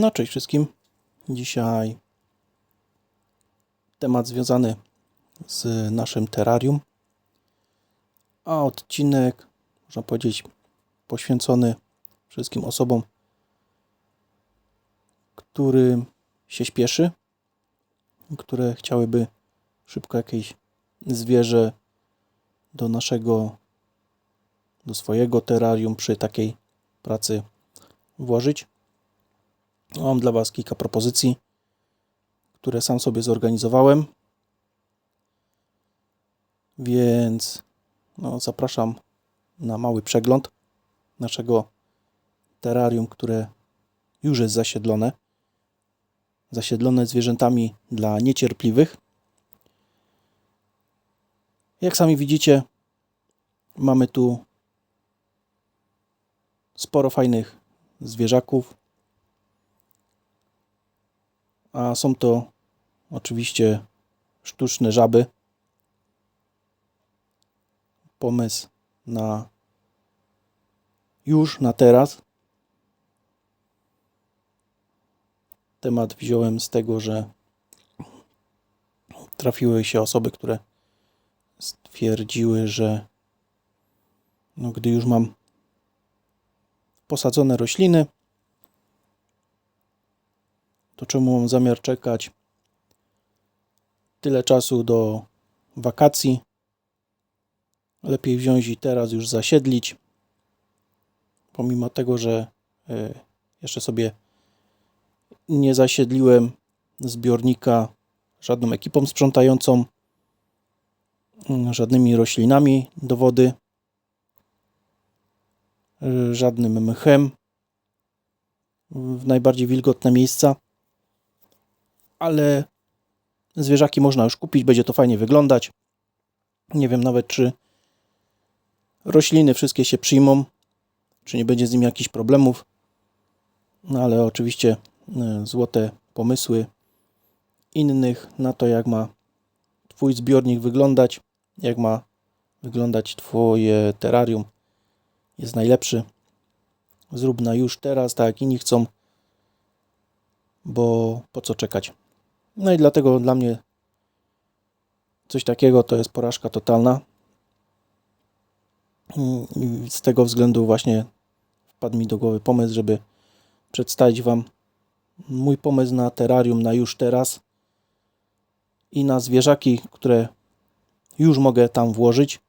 No, cześć wszystkim. Dzisiaj temat związany z naszym terrarium, a odcinek, można powiedzieć, poświęcony wszystkim osobom, którym się śpieszy, które chciałyby szybko jakieś zwierzę do naszego, do swojego terrarium przy takiej pracy włożyć. Mam dla Was kilka propozycji, które sam sobie zorganizowałem. Więc no, zapraszam na mały przegląd naszego terrarium, które już jest zasiedlone. Zasiedlone zwierzętami dla niecierpliwych. Jak sami widzicie, mamy tu sporo fajnych zwierzaków. A są to oczywiście sztuczne żaby. Pomysł na już na teraz. Temat wziąłem z tego, że trafiły się osoby, które stwierdziły, że no, gdy już mam posadzone rośliny, to czemu mam zamiar czekać tyle czasu do wakacji? Lepiej wziąć i teraz już zasiedlić. Pomimo tego, że e, jeszcze sobie nie zasiedliłem zbiornika żadną ekipą sprzątającą, mm, żadnymi roślinami do wody, e, żadnym mchem w najbardziej wilgotne miejsca ale zwierzaki można już kupić, będzie to fajnie wyglądać. Nie wiem nawet, czy rośliny wszystkie się przyjmą, czy nie będzie z nimi jakichś problemów. No ale oczywiście e, złote pomysły innych na to, jak ma Twój zbiornik wyglądać, jak ma wyglądać Twoje terrarium, jest najlepszy. Zrób na już teraz, tak jak inni chcą, bo po co czekać? No i dlatego dla mnie coś takiego to jest porażka totalna. I z tego względu właśnie wpadł mi do głowy pomysł, żeby przedstawić Wam mój pomysł na terrarium na już teraz i na zwierzaki, które już mogę tam włożyć,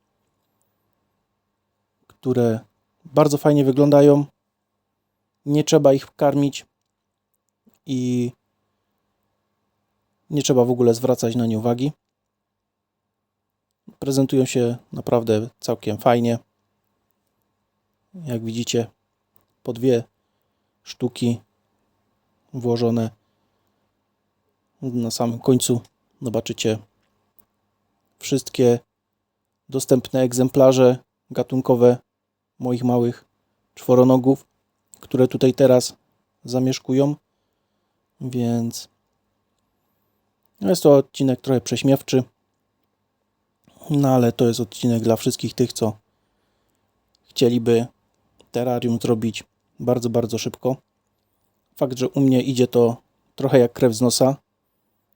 które bardzo fajnie wyglądają. Nie trzeba ich karmić i nie trzeba w ogóle zwracać na nie uwagi. Prezentują się naprawdę całkiem fajnie. Jak widzicie, po dwie sztuki włożone na samym końcu. Zobaczycie wszystkie dostępne egzemplarze gatunkowe moich małych czworonogów, które tutaj teraz zamieszkują. Więc jest to odcinek trochę prześmiewczy, no ale to jest odcinek dla wszystkich tych, co chcieliby terrarium zrobić bardzo, bardzo szybko. Fakt, że u mnie idzie to trochę jak krew z nosa,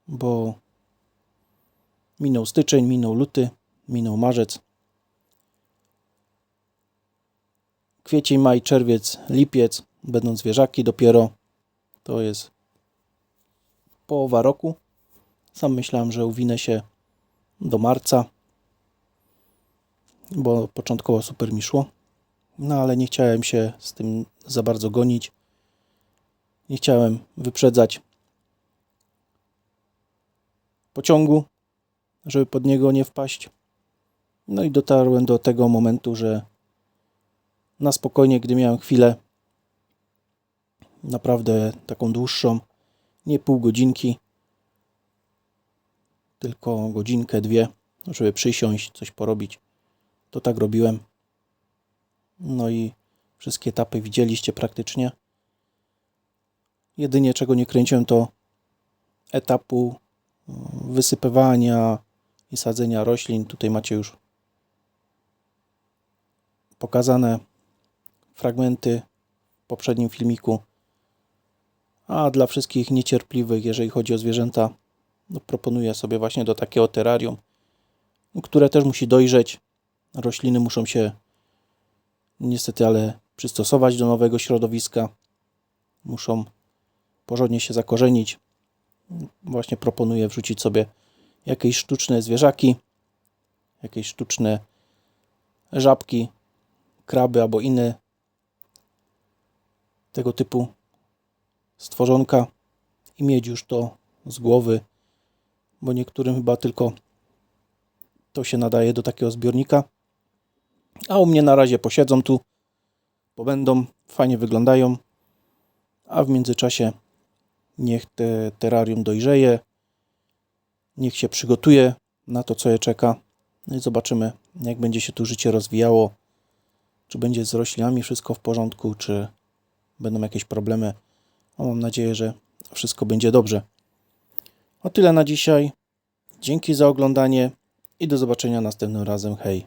bo minął styczeń, minął luty, minął marzec. Kwiecień, maj, czerwiec, lipiec będą zwierzaki dopiero. To jest połowa roku. Sam myślałem, że uwinę się do marca, bo początkowo super mi szło. No ale nie chciałem się z tym za bardzo gonić. Nie chciałem wyprzedzać pociągu, żeby pod niego nie wpaść. No i dotarłem do tego momentu, że na spokojnie, gdy miałem chwilę, naprawdę taką dłuższą, nie pół godzinki, tylko godzinkę, dwie, żeby przysiąść, coś porobić. To tak robiłem. No i wszystkie etapy widzieliście praktycznie. Jedynie czego nie kręciłem to etapu mm, wysypywania i sadzenia roślin. Tutaj macie już pokazane fragmenty w poprzednim filmiku. A dla wszystkich niecierpliwych, jeżeli chodzi o zwierzęta, no proponuję sobie właśnie do takiego terrarium, no, które też musi dojrzeć. Rośliny muszą się niestety, ale przystosować do nowego środowiska. Muszą porządnie się zakorzenić. Właśnie proponuję wrzucić sobie jakieś sztuczne zwierzaki, jakieś sztuczne żabki, kraby albo inne tego typu stworzonka i mieć już to z głowy, bo niektórym chyba tylko to się nadaje do takiego zbiornika. A u mnie na razie posiedzą tu, pobędą, fajnie wyglądają, a w międzyczasie niech te terrarium dojrzeje, niech się przygotuje na to, co je czeka. No i zobaczymy, jak będzie się tu życie rozwijało, czy będzie z roślinami wszystko w porządku, czy będą jakieś problemy. No, mam nadzieję, że wszystko będzie dobrze. O tyle na dzisiaj. Dzięki za oglądanie i do zobaczenia następnym razem. Hej.